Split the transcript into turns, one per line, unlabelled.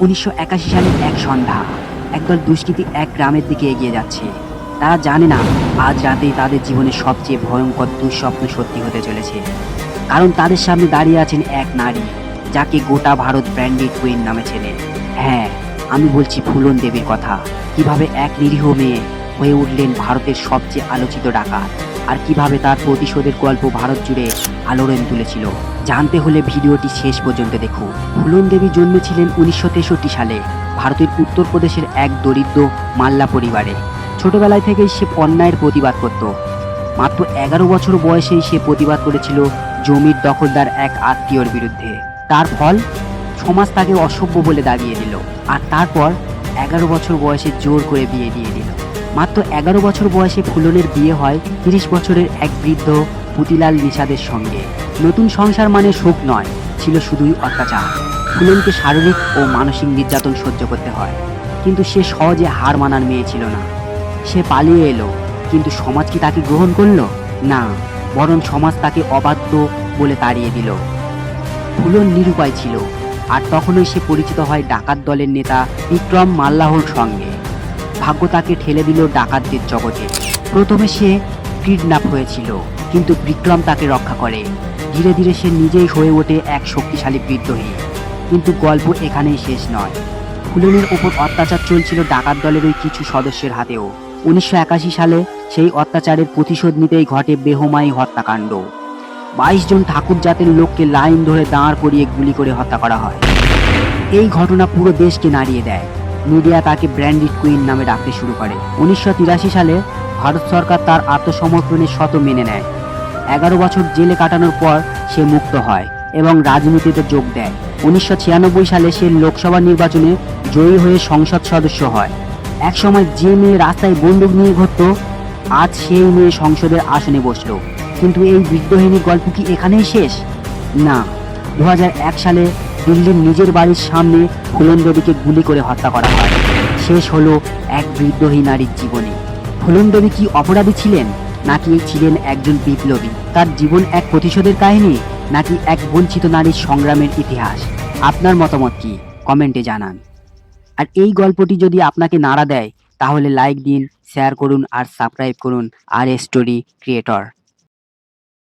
উনিশশো একাশি সালের এক সন্ধ্যা, একদল দুষ্কৃতী এক গ্রামের দিকে এগিয়ে যাচ্ছে। তারা জানে না, আজ রাতেই তাদের জীবনের সবচেয়ে ভয়ঙ্কর দুঃস্বপ্ন সত্যি হতে চলেছে। কারণ তাদের সামনে দাঁড়িয়ে আছেন এক নারী, যাকে গোটা ভারত ব্র্যান্ডেড কুইন নামে চেনে। হ্যাঁ আমি বলছি ফুলন দেবীর কথা। কীভাবে এক নিরীহ মেয়ে হয়ে উঠলেন ভারতের সবচেয়ে আলোচিত ডাকাত? আর কীভাবে তার প্রতিশোধের গল্প ভারত জুড়ে আলোড়ন তুলেছিল। জানতে হলে ভিডিওটি শেষ পর্যন্ত দেখুন। ফুলন দেবী জন্মেছিলেন উনিশশো তেষট্টি সালে ভারতের উত্তরপ্রদেশের এক দরিদ্র মাল্লা পরিবারে। ছোটবেলায় থেকেই সে অন্যায়ের প্রতিবাদ করত। মাত্র এগারো বছর বয়সেই সে প্রতিবাদ করেছিল জমির দখলদার এক আত্মীয়র বিরুদ্ধে। তার ফল? সমাজ তাকে অসভ্য বলে দাঁড়িয়ে দিল। আর তারপর এগারো বছর বয়সে জোর করে বিয়ে দিয়ে দিল। মাত্র এগারো বছর বয়সে ফুলনের বিয়ে হয় তিরিশ বছরের এক বৃদ্ধ পুতিলাল নিষাদের সঙ্গে। নতুন সংসার মানে সুখ নয়, ছিল শুধুই অত্যাচার। ফুলনকে শারীরিক ও মানসিক নির্যাতন সহ্য করতে হয়, কিন্তু সে সহজে হার মানার মেয়ে ছিল না। সে পালিয়ে এলো, কিন্তু সমাজ কি তাকে গ্রহণ করল? না, বরং সমাজ তাকে অবাধ্য বলে তাড়িয়ে দিল। ফুলন নিরুপায় ছিল, আর তখনই সে পরিচিত হয় ডাকাত দলের নেতা বিক্রম মাল্লাহর সঙ্গে। ভাগ্য তাকে ঠেলে দিল ডাকাতদের জগতে। প্রথমে সে কিডন্যাপ হয়েছিল, কিন্তু বিক্রম তাকে রক্ষা করে। ধীরে ধীরে সে নিজেই হয়ে ওঠে এক শক্তিশালী বিদ্রোহী। কিন্তু গল্প এখানেই শেষ নয়। ফুলনের ওপর অত্যাচার চলছিল ডাকাত দলের ওই কিছু সদস্যের হাতেও। উনিশশো একাশি সালে সেই অত্যাচারের প্রতিশোধ নিতেই ঘটে বেহমাই হত্যাকাণ্ড। বাইশ জন ঠাকুর জাতের লোককে লাইন ধরে দাঁড় করিয়ে গুলি করে হত্যা করা হয়। এই ঘটনা পুরো দেশকে নাড়িয়ে দেয়। মিডিয়া তাকে ব্র্যান্ডিড কুইন নামে ডাকতে শুরু করে। উনিশশো তিরাশি সালে ভারত সরকার তার আত্মসমর্পণের শত মেনে নেয়। এগারো বছর জেলে কাটানোর পর সে মুক্ত হয় এবং রাজনীতিতে যোগ দেয়। উনিশশো ছিয়ানব্বই সালে সে লোকসভা নির্বাচনে জয়ী হয়ে সংসদ সদস্য হয়। একসময় যে মেয়ে রাস্তায় বন্দুক নিয়ে ঘটত আজ সেই মেয়ে সংসদের আসনে বসল। কিন্তু এই বিদ্রোহিনী গল্প কি এখানেই শেষ? না। দু হাজার এক সালে দিল্লির নিজের বাড়ির সামনে ফুলন দেবীকে গুলি করে হত্যা করা হয়। শেষ হলো এক বিদ্রোহী নারীর জীবনী। ফুলন দেবী কি অপরাধী ছিলেন? নাকি ছিলেন একজন বিপ্লবী? তার জীবন এক প্রতিশোধের কাহিনী, নাকি এক বঞ্চিত নারীর সংগ্রামের ইতিহাস? আপনার মতামত কি? কমেন্টে জানান। আর এই গল্পটি যদি আপনাকে নাড়া দেয়, তাহলে লাইক দিন, শেয়ার করুন আর সাবস্ক্রাইব করুন আর স্টোরি ক্রিয়েটর।